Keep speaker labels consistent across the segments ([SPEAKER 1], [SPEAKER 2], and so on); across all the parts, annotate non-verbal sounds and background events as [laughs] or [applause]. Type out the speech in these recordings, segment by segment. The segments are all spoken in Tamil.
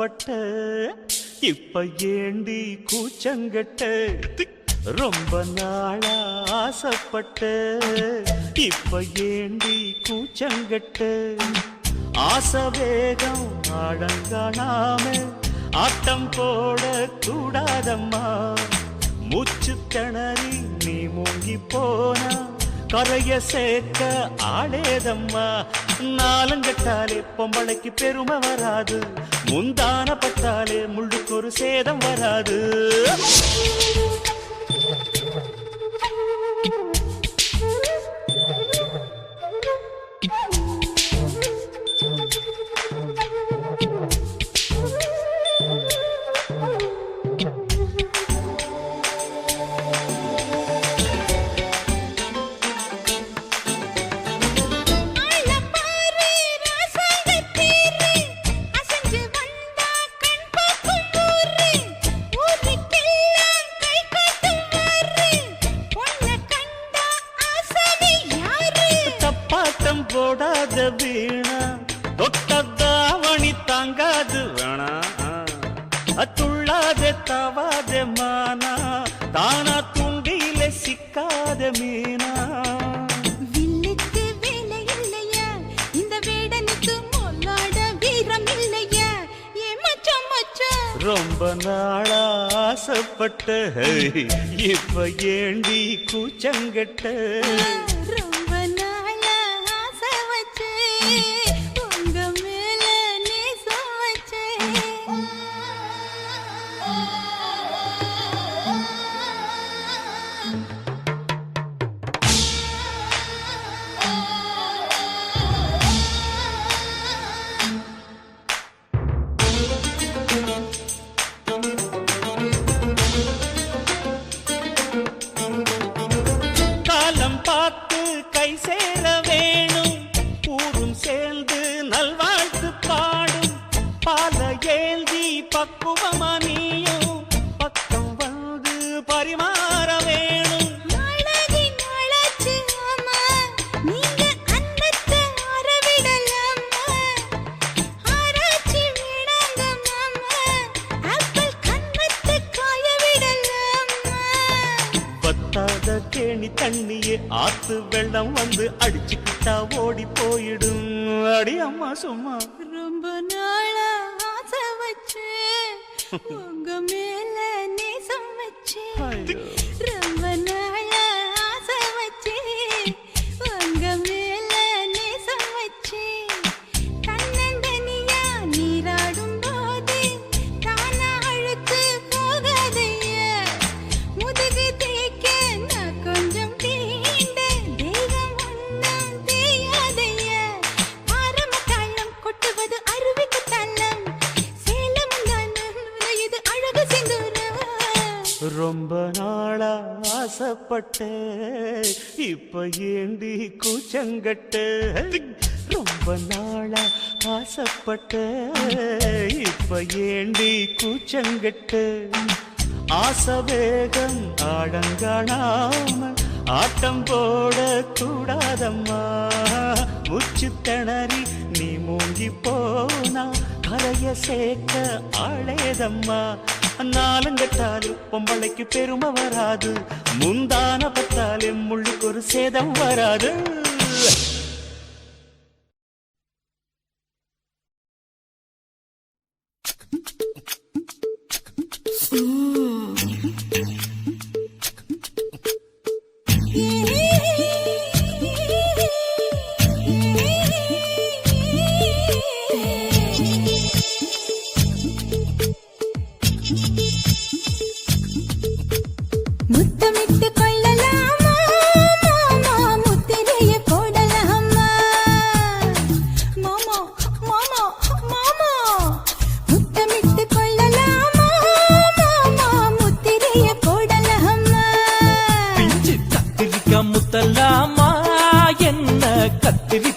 [SPEAKER 1] ஆசைப்பட்ட இப்ப ஏண்டி கூச்சங்கட்ட ரொம்ப நாளா ஆசைப்பட்ட இப்ப ஏண்டி கூச்சங்கட்ட? ஆசை வேகம் அடங்கானாம ஆட்டம் போட கூடாதம்மா. மூச்சு திணறி நீ மூங்கி போனா கரைய சேர்க்க ஆளேதம்மா. நாலங்கட்டாலே பொம்பளைக்கு பெருமை வராது. முந்தான பட்டாலே முள்ளுக்கு ஒரு சேதம் வராது. துள்ளாதே தவாதே மானா. தானா துண்டியில சிக்காத மீனா.
[SPEAKER 2] வில்லுக்கு வேலை இல்லையா? இந்த வேடனுக்கு மொல்லாட வீரம் இல்லையா? ஏ மச்சான் மச்சான்
[SPEAKER 1] ரொம்ப நாளா ஆசைப்பட்ட இப்ப ஏண்டி கூச்சங்கட்ட சும்மா.
[SPEAKER 2] ரொம்ப நாளா ஆசை வச்சு [laughs]
[SPEAKER 1] ஆசைப்பட்ட இப்ப ஏண்டி கூச்சங்கட்ட? ரொம்ப நாளா ஆசைப்பட்ட இப்ப ஏண்டி கூச்சங்கட்ட? ஆசை வேகம் ஆடங்காணாம ஆட்டம் போட கூடாதம்மா முச்சு திணறி நீ மூங்கி போனா கரைய சேர்க்க ஆளேதம்மா. நாலுங்கட்டாலு பொம்பளைக்கு பெருமை வராது. முந்தான பத்தாலே முள்ளுக்கு ஒரு சேதம் வராது.
[SPEAKER 3] కత్తిరి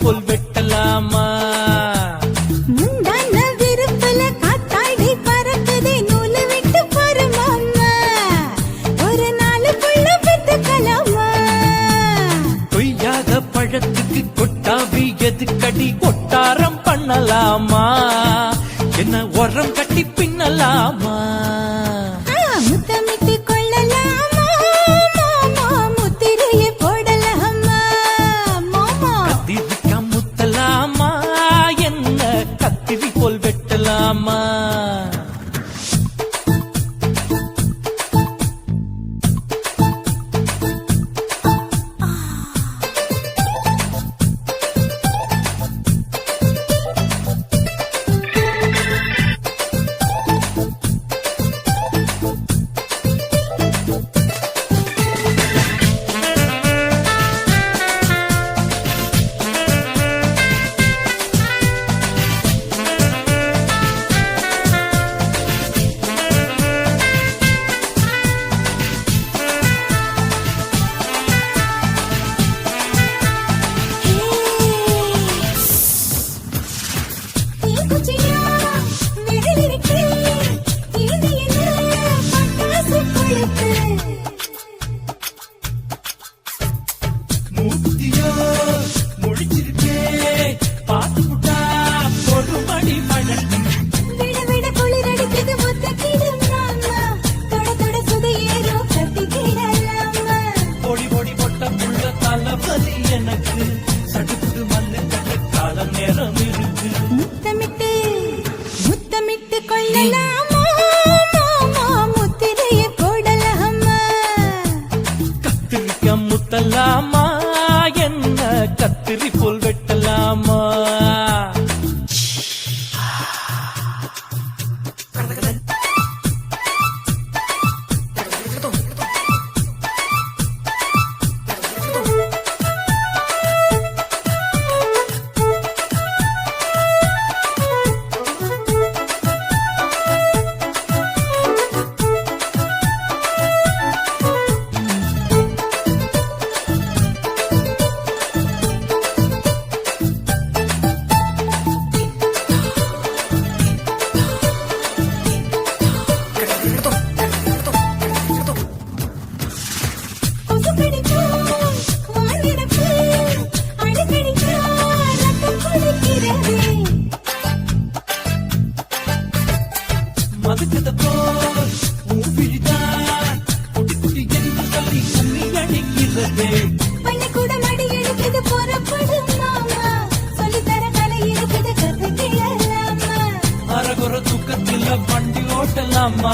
[SPEAKER 3] பூசலாமா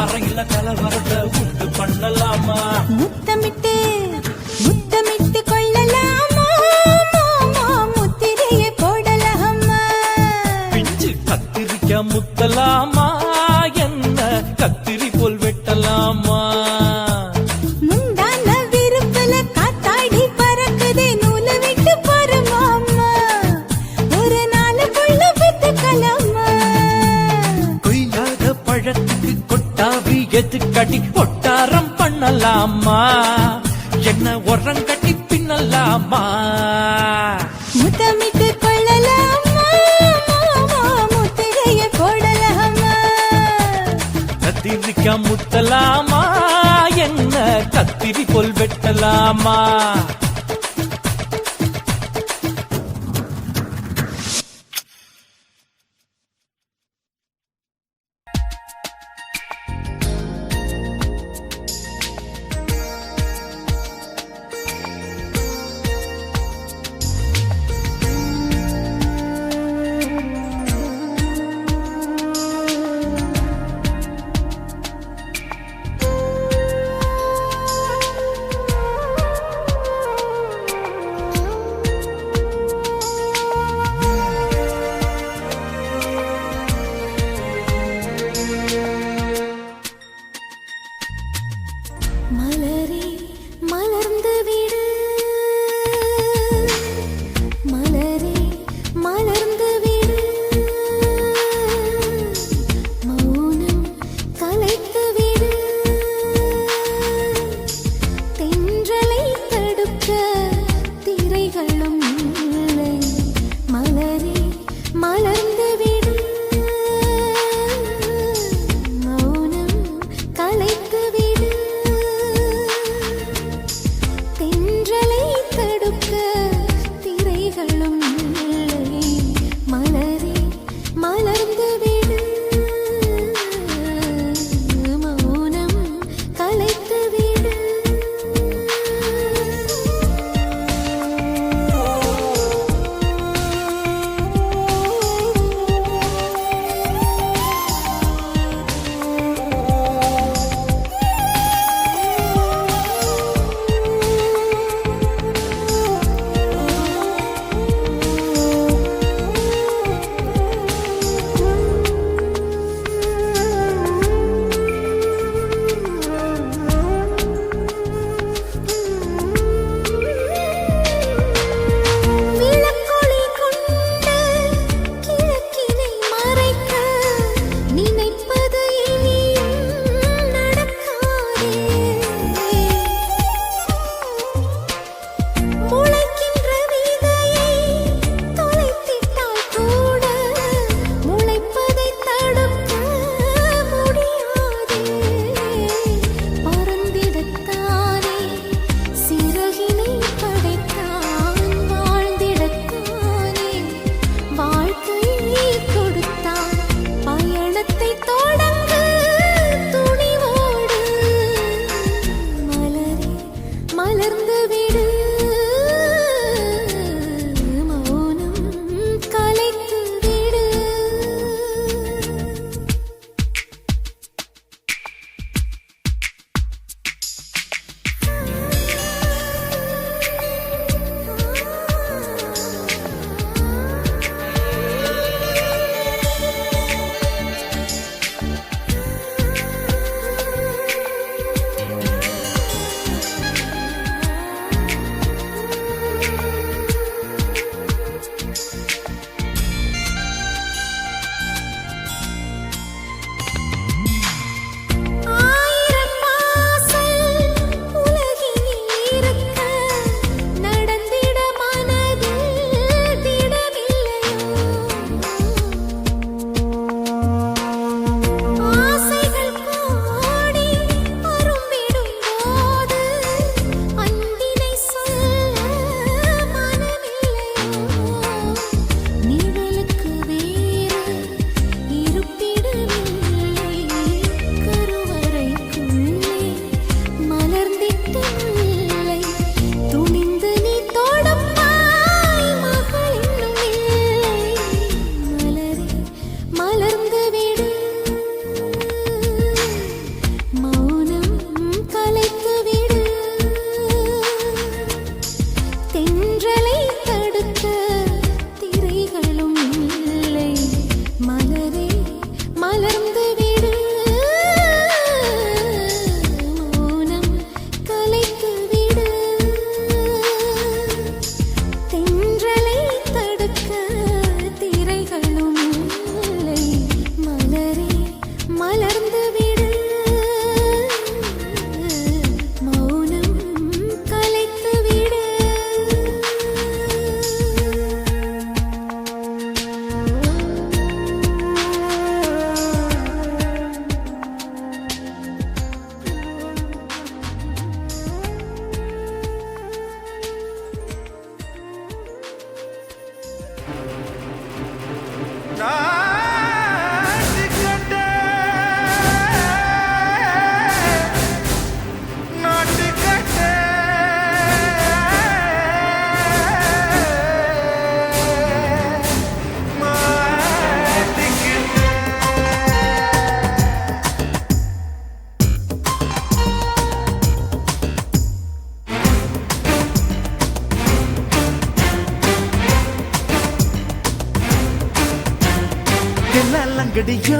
[SPEAKER 3] அறையில கலவரத்தை உண்டு பண்ணலாமா?
[SPEAKER 2] முத்தமிட்டு முத்தமிட்டு கொள்ளலாமா? முத்திரையை போடலாமா?
[SPEAKER 3] பிஞ்சு கத்திரிக்க முத்தலாமா? ஒரங்கட்டி பின்னல்லாமா
[SPEAKER 2] முத்தமிட்டு கொள்ளலாமா? முத்திரைய போடலாமா?
[SPEAKER 3] கத்திரிக்க முத்தலாமா? என்ன கத்திரி பொல் வெட்டலாமா?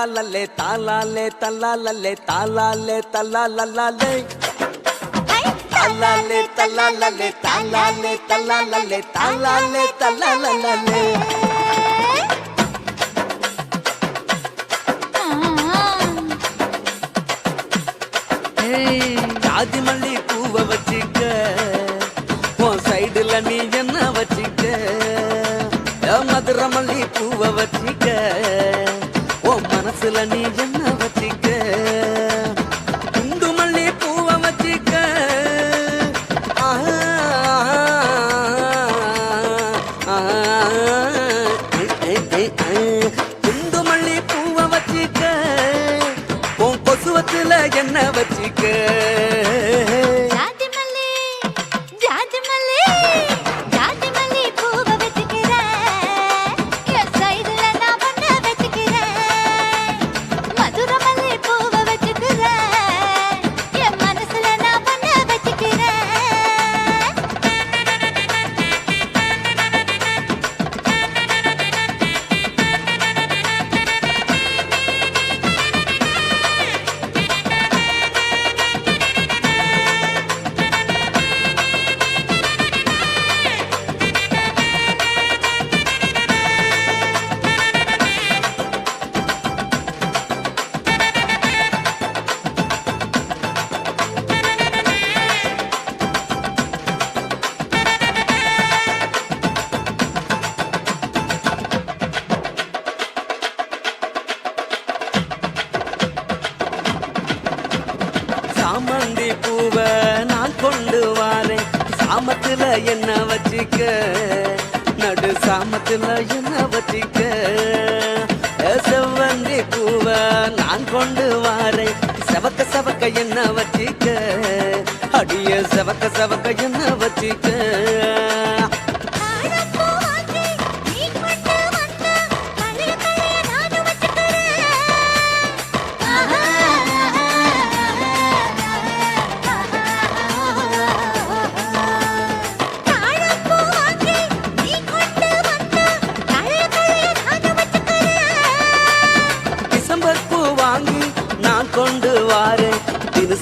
[SPEAKER 4] தல்லாலே
[SPEAKER 5] தாலாலே தல்லாலே தாலாலே தல்லாலே. தல்லாலே தல்லாலே தாலாலே தல்லாலே தாலாலே தல்லாலே. ஜாதி மல்லி பூவை வச்சுக்க உன் சைடுல நீ என்ன வச்சுக்க? மதுரை மல்லி பூவை வச்சுக்க.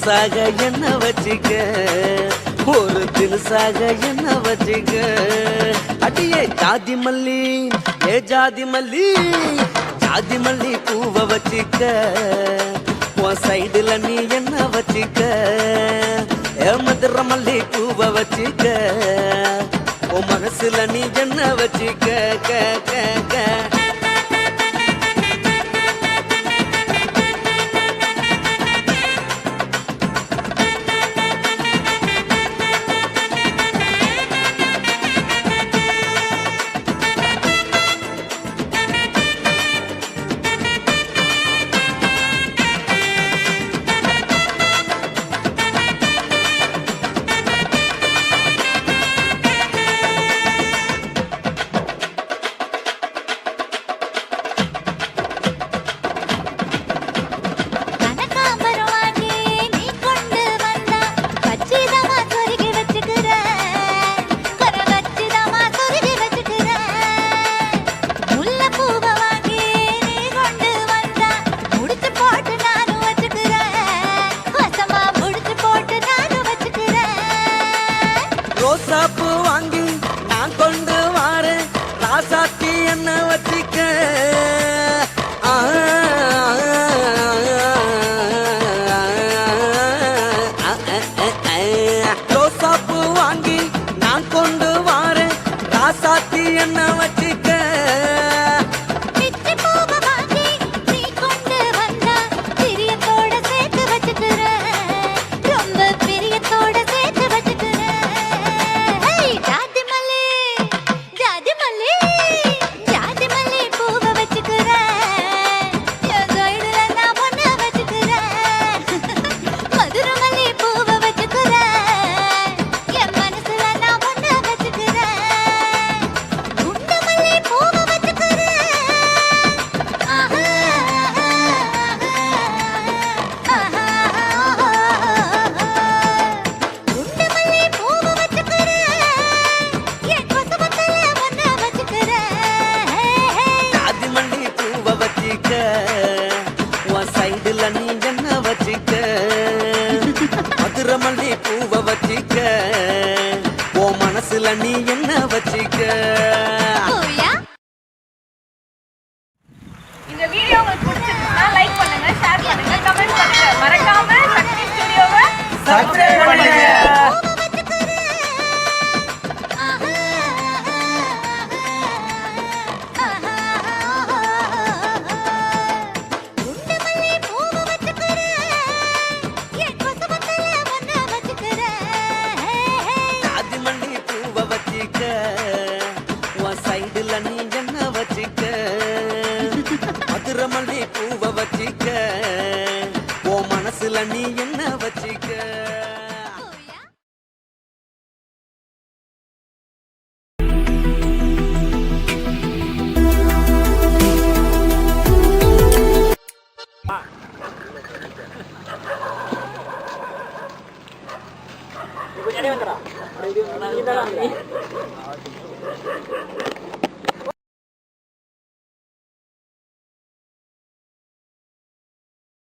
[SPEAKER 5] தினுசாக என்ன வச்சுக்க? ஒரு தினுசாக என்ன வச்சுக்க? அடியே ஜாதி மல்லி ஏ ஜாதி மல்லி ஜாதி மல்லி பூவ வச்சுக்க. உன் சைடுல நீ என்ன வச்சுக்க? ஏ மதுர மல்லி பூவ வச்சுக்க. உன் மனசுல நீ என்ன வச்சுக்க?
[SPEAKER 6] sapo